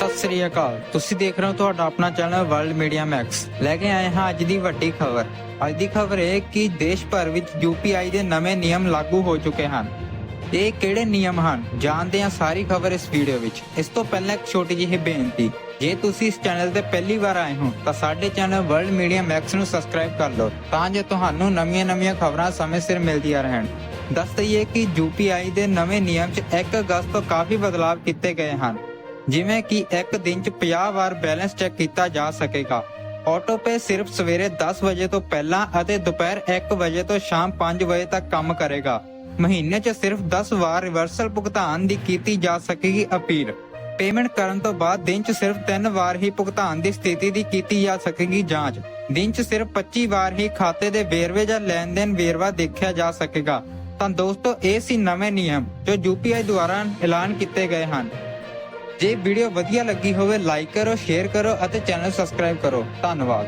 ਸਤਿ ਸ੍ਰੀ ਅਕਾਲ। ਤੁਸੀਂ ਦੇਖ ਰਹੇ ਹੋ ਤੁਹਾਡਾ ਆਪਣਾ ਚੈਨਲ ਵਰਲਡ ਮੀਡੀਆ ਮੈਕਸ। ਲੈ ਕੇ ਆਏ ਹਾਂ ਅੱਜ ਦੀ ਵੱਡੀ ਖਬਰ। ਅੱਜ ਦੀ ਖਬਰ ਇਹ ਕਿ ਦੇਸ਼ ਭਰ ਵਿੱਚ ਯੂਪੀਆਈ ਦੇ ਨਵੇਂ ਨਿਯਮ ਲਾਗੂ ਹੋ ਚੁੱਕੇ ਹਨ। ਇਹ ਕਿਹੜੇ ਨਿਯਮ ਹਨ? ਜਾਣਦੇ ਹਾਂ ਸਾਰੀ ਖਬਰ ਇਸ ਵੀਡੀਓ ਵਿੱਚ। ਇਸ ਤੋਂ ਪਹਿਲਾਂ ਇੱਕ ਛੋਟੀ ਜਿਹੀ ਬੇਨਤੀ। ਜੇ ਤੁਸੀਂ ਇਸ ਚੈਨਲ ਤੇ ਪਹਿਲੀ ਵਾਰ ਆਏ ਹੋ, ਤਾਂ ਸਾਡੇ ਚੈਨਲ ਵਰਲਡ ਮੀਡੀਆ ਮੈਕਸ ਨੂੰ ਸਬਸਕ੍ਰਾਈਬ ਕਰ ਲਓ, ਤਾਂ ਜੋ ਤੁਹਾਨੂੰ ਨਵੀਆਂ-ਨਵੀਆਂ ਖਬਰਾਂ ਸਮੇਂ ਸਿਰ ਮਿਲਦੀਆਂ ਰਹਿਣ। ਦੱਸ ਦਈਏ ਕਿ ਯੂਪੀਆਈ ਦੇ ਨਵੇਂ ਨਿਯਮ 'ਚ 1 ਅਗਸਤ ਤੋਂ ਕਾਫੀ ਬਦਲਾਅ ਕੀਤੇ ਗਏ ਹਨ। ਜਿਵੇਂ ਕਿ ਇੱਕ ਦਿਨ 'ਚ 50 ਵਾਰ ਬੈਲੈਂਸ ਚੈੱਕ ਕੀਤਾ ਜਾ ਸਕੇਗਾ। ਆਟੋਪੇ ਸਿਰਫ ਸਵੇਰੇ 10 ਵਜੇ ਤੋਂ ਪਹਿਲਾਂ ਅਤੇ ਦੁਪਹਿਰ 1 ਵਜੇ ਤੋਂ ਸ਼ਾਮ 5 ਵਜੇ ਤੱਕ ਕੰਮ ਕਰੇਗਾ। ਮਹੀਨੇ 'ਚ ਸਿਰਫ 10 ਵਾਰ ਰਿਵਰਸਲ ਭੁਗਤਾਨ ਦੀ ਕੀਤੀ ਜਾ ਸਕੇਗੀ ਅਪੀਲ। ਪੇਮੈਂਟ ਕਰਨ ਤੋਂ ਬਾਅਦ ਦਿਨ 'ਚ ਸਿਰਫ 3 ਵਾਰ ਹੀ ਭੁਗਤਾਨ ਦੀ ਸਥਿਤੀ ਦੀ ਕੀਤੀ ਜਾ ਸਕੇਗੀ ਜਾਂਚ। ਦਿਨ 'ਚ ਸਿਰਫ 25 ਵਾਰ ਹੀ ਖਾਤੇ ਦੇ ਵੇਰਵੇ ਜਾਂ ਲੈਣ ਦੇਣ ਵੇਰਵਾ ਦੇਖਿਆ ਜਾ ਸਕੇਗਾ। ਤਾਂ ਦੋਸਤੋ, ਇਹ ਸੀ ਨਵੇਂ ਨਿਯਮ ਜੋ ਯੂਪੀਆਈ ਦੁਆਰਾ ਐਲਾਨ ਕੀਤੇ ਗਏ ਹਨ। ਜੇ ਵੀਡੀਓ ਵਧੀਆ ਲੱਗੀ ਹੋਵੇ ਲਾਈਕ ਕਰੋ ਸ਼ੇਅਰ ਕਰੋ ਅਤੇ ਚੈਨਲ ਸਬਸਕ੍ਰਾਈਬ ਕਰੋ। ਧੰਨਵਾਦ।